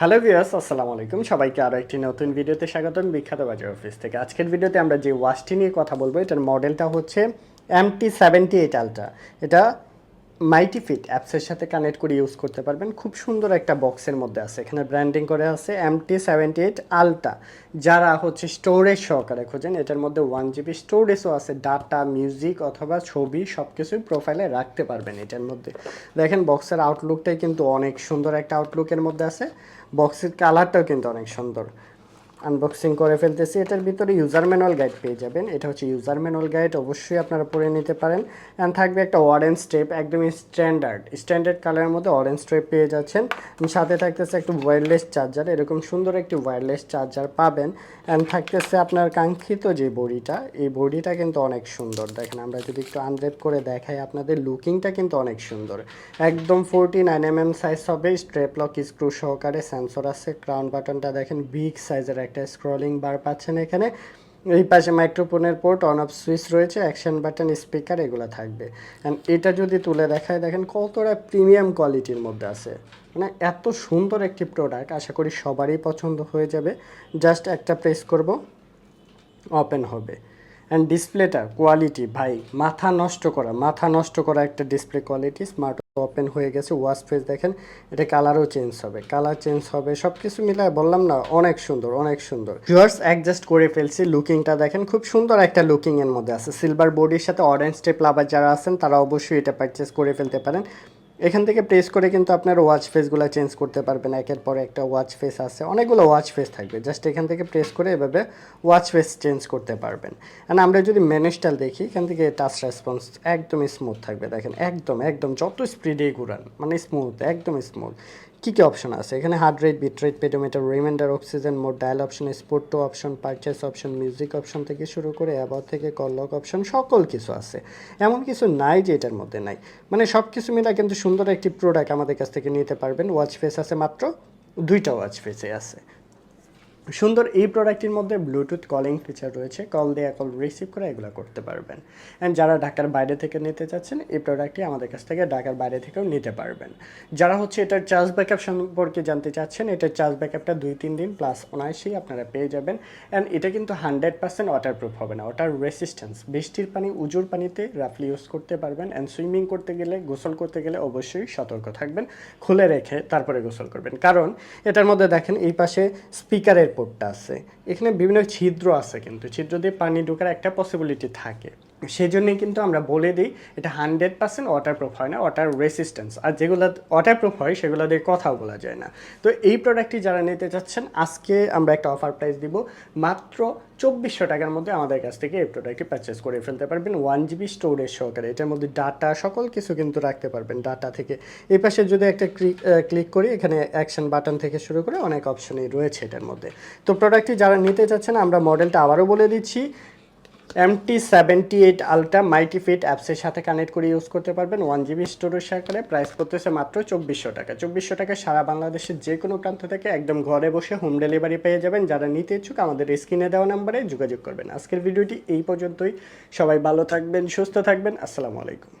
Hello viewers আসসালামু আলাইকুম। সবাইকে আরও একটি নতুন ভিডিওতে স্বাগতম। বিখ্যাত বাজার অফিস থেকে আজকের ভিডিওতে আমরা যে ওয়াচটি নিয়ে কথা বলব, এটার মডেলটা হচ্ছে এমটি সেভেন্টি এইট আলট্রা এটা মাইটি ফিট অ্যাপসের সাথে কানেক্ট করে ইউজ করতে পারবেন। খুব সুন্দর একটা বক্সের মধ্যে আছে। এখানে ব্র্যান্ডিং করে আছে এমটি সেভেন্টি এইট আলট্রা যারা হচ্ছে স্টোরেজ সহকারে খোঁজেন, এটার মধ্যে ওয়ান জিবি স্টোরেজও আছে। ডাটা মিউজিক অথবা ছবি সব কিছুই প্রোফাইলে রাখতে পারবেন এটার মধ্যে। দেখেন বক্সের আউটলুকটাই কিন্তু অনেক সুন্দর একটা আউটলুকের মধ্যে আছে। বক্সের কালারটাও কিন্তু অনেক সুন্দর। আনবক্সিং করে ফেলতেছি। এটার ভিতরে ইউজার ম্যানুয়াল গাইড পেয়ে যাবেন। এটা হচ্ছে ইউজার ম্যানুয়াল গাইড অবশ্যই আপনারা পড়ে নিতে পারেন। অ্যান্ড থাকবে একটা অরেঞ্জ স্টেপ একদমই স্ট্যান্ডার্ড স্ট্যান্ডার্ড কালারের মধ্যে অরেঞ্জ স্টেপ পেয়ে যাচ্ছেন। সাথে থাকতেছে একটু ওয়্যারলেস চার্জার এরকম সুন্দর একটি ওয়্যারলেস চার্জার পাবেন। অ্যান্ড থাকতেছে আপনার কাঙ্ক্ষিত যে বডিটা, এই বডিটা কিন্তু অনেক সুন্দর। দেখেন, আমরা যদি একটু আনরেপ করে দেখাই আপনাদের লুকিংটা কিন্তু অনেক সুন্দর। একদম forty nine M M size হবে স্ট্রেপ লক স্ক্রু সহকারে সেন্সর আছে ক্রাউন বাটনটা দেখেন বিগ সাইজের একটা স্ক্রলিং বার পাচ্ছেন এখানে। এই পাশে মাইক্রোফোনের পোর্ট অন অফ সুইচ রয়েছে অ্যাকশন বাটন স্পিকার এগুলো থাকবে। অ্যান্ড এটা যদি তুলে দেখায়, দেখেন কতটা প্রিমিয়াম কোয়ালিটির মধ্যে আছে। মানে এত সুন্দর একটি প্রোডাক্ট আশা করি সবারই পছন্দ হয়ে যাবে। জাস্ট একটা প্রেস করব ওপেন হবে। অ্যান্ড ডিসপ্লেটা কোয়ালিটি ভাই, মাথা নষ্ট করা, মাথা নষ্ট করা একটা ডিসপ্লে কোয়ালিটি স্মার্ট ওপেন হয়ে গেছে ওয়াশ ফেস দেখেন, এটা কালারও চেঞ্জ হবে কালার চেঞ্জ হবে সব কিছু মিলায় বললাম না, অনেক সুন্দর অনেক সুন্দর। ভিউয়ার্স অ্যাডজাস্ট করে ফেলছি লুকিংটা দেখেন, খুব সুন্দর একটা লুকিং এর মধ্যে আছে সিলভার বডির সাথে অরেঞ্জ টেপ লাভার যারা আছেন, তারা অবশ্যই এটা পারচেস করে ফেলতে পারেন। এখান থেকে প্রেস করে কিন্তু আপনার ওয়াচ ফেসগুলো চেঞ্জ করতে পারবেন। একের পর একটা ওয়াচ ফেস আছে। অনেকগুলো ওয়াচ ফেস থাকবে। জাস্ট এখান থেকে প্রেস করে এভাবে ওয়াচ ফেস চেঞ্জ করতে পারবেন। অ্যান্ড আমরা যদি ম্যানেজটাল দেখি, এখান থেকে টাচ রেসপন্স একদমই স্মুথ থাকবে। দেখেন, একদম একদম যত স্পিডে ঘুরান মানে স্মুথ একদম স্মুথ কী কী অপশন আছে? এখানে heart rate beat rate pedometer reminder oxygen mode dial option sport two option purchase option music option থেকে শুরু করে অ্যাবাউট থেকে কল লক অপশন সকল কিছু আছে। এমন কিছু নাই যে এটার মধ্যে নাই। মানে সব কিছু মিলে কিন্তু সুন্দর একটি প্রোডাক্ট আমাদের কাছ থেকে নিতে পারবেন। ওয়াচ ফেস আছে মাত্র দুইটা ওয়াচ ফেসে আছে। সুন্দর এই প্রোডাক্টটির মধ্যে ব্লুটুথ কলিং ফিচার রয়েছে। কল দেওয়া কল রিসিভ করে, এগুলো করতে পারবেন। অ্যান্ড যারা ঢাকার বাইরে থেকে নিতে চাচ্ছেন, এই প্রোডাক্টটি আমাদের কাছ থেকে ঢাকার বাইরে থেকেও নিতে পারবেন। যারা হচ্ছে এটার চার্জ ব্যাকআপ সম্পর্কে জানতে চাচ্ছেন, এটার চার্জ ব্যাকআপটা দুই, তিন দিন প্লাস অনায়াসেই আপনারা পেয়ে যাবেন। অ্যান্ড এটা কিন্তু হান্ড্রেড পার্সেন্ট ওয়াটারপ্রুফ হবে না। ওটার রেসিস্ট্যান্স বৃষ্টির পানি, উজুর পানিতে রাফলি ইউজ করতে পারবেন। অ্যান্ড সুইমিং করতে গেলে, গোসল করতে গেলে অবশ্যই সতর্ক থাকবেন। খুলে রেখে তারপরে গোসল করবেন। কারণ এটার মধ্যে দেখেন এই পাশে স্পিকারের পোর্টটা আছে। এখানে বিভিন্ন ছিদ্র আছে কিন্তু। ছিদ্র দিয়ে পানি ঢোকার একটা পসিবিলিটি থাকে। সেই জন্যই কিন্তু আমরা বলে দিই, এটা হান্ড্রেড পার্সেন্ট ওয়াটার প্রুফ হয় না ওয়াটার রেসিস্ট্যান্স আর যেগুলো ওয়াটারপ্রুফ হয়, সেগুলো দিয়ে কথাও বলা যায় না। তো এই প্রোডাক্টটি যারা নিতে চাচ্ছেন, আজকে আমরা একটা অফার প্রাইস দিব, মাত্র চব্বিশশো টাকার মধ্যে আমাদের কাছ থেকে এই প্রোডাক্টটি পারচেস করে ফেলতে পারবেন। ওয়ান জিবি স্টোরেজ সহকারে, এটার মধ্যে ডাটা সকল কিছু কিন্তু রাখতে পারবেন ডাটা থেকে। এই পাশে যদি একটা ক্লিক করি, এখানে অ্যাকশন বাটন থেকে শুরু করে অনেক অপশনই রয়েছে এটার মধ্যে। তো প্রোডাক্টটি যারা নিতে চাচ্ছেন, আমরা মডেলটা আবারও বলে দিচ্ছি। MT seventy eight ultra mighty fit অ্যাপসের সাথে কানেক্ট করে ইউজ করতে পারবেন ওয়ান জিবি স্টোরেজ সহকারে প্রাইস পড়তেছে মাত্র চব্বিশশো টাকা। চব্বিশশো টাকা সারা বাংলাদেশের যে কোনো প্রান্ত থেকে একদম ঘরে বসে হোম ডেলিভারি পেয়ে যাবেন। যারা নিতে ইচ্ছুক আমাদের স্ক্রিনে দেওয়া নাম্বারে যোগাযোগ করবেন। আজকের ভিডিওটি এই পর্যন্তই। সবাই ভালো থাকবেন, সুস্থ থাকবেন। আসসালামু আলাইকুম।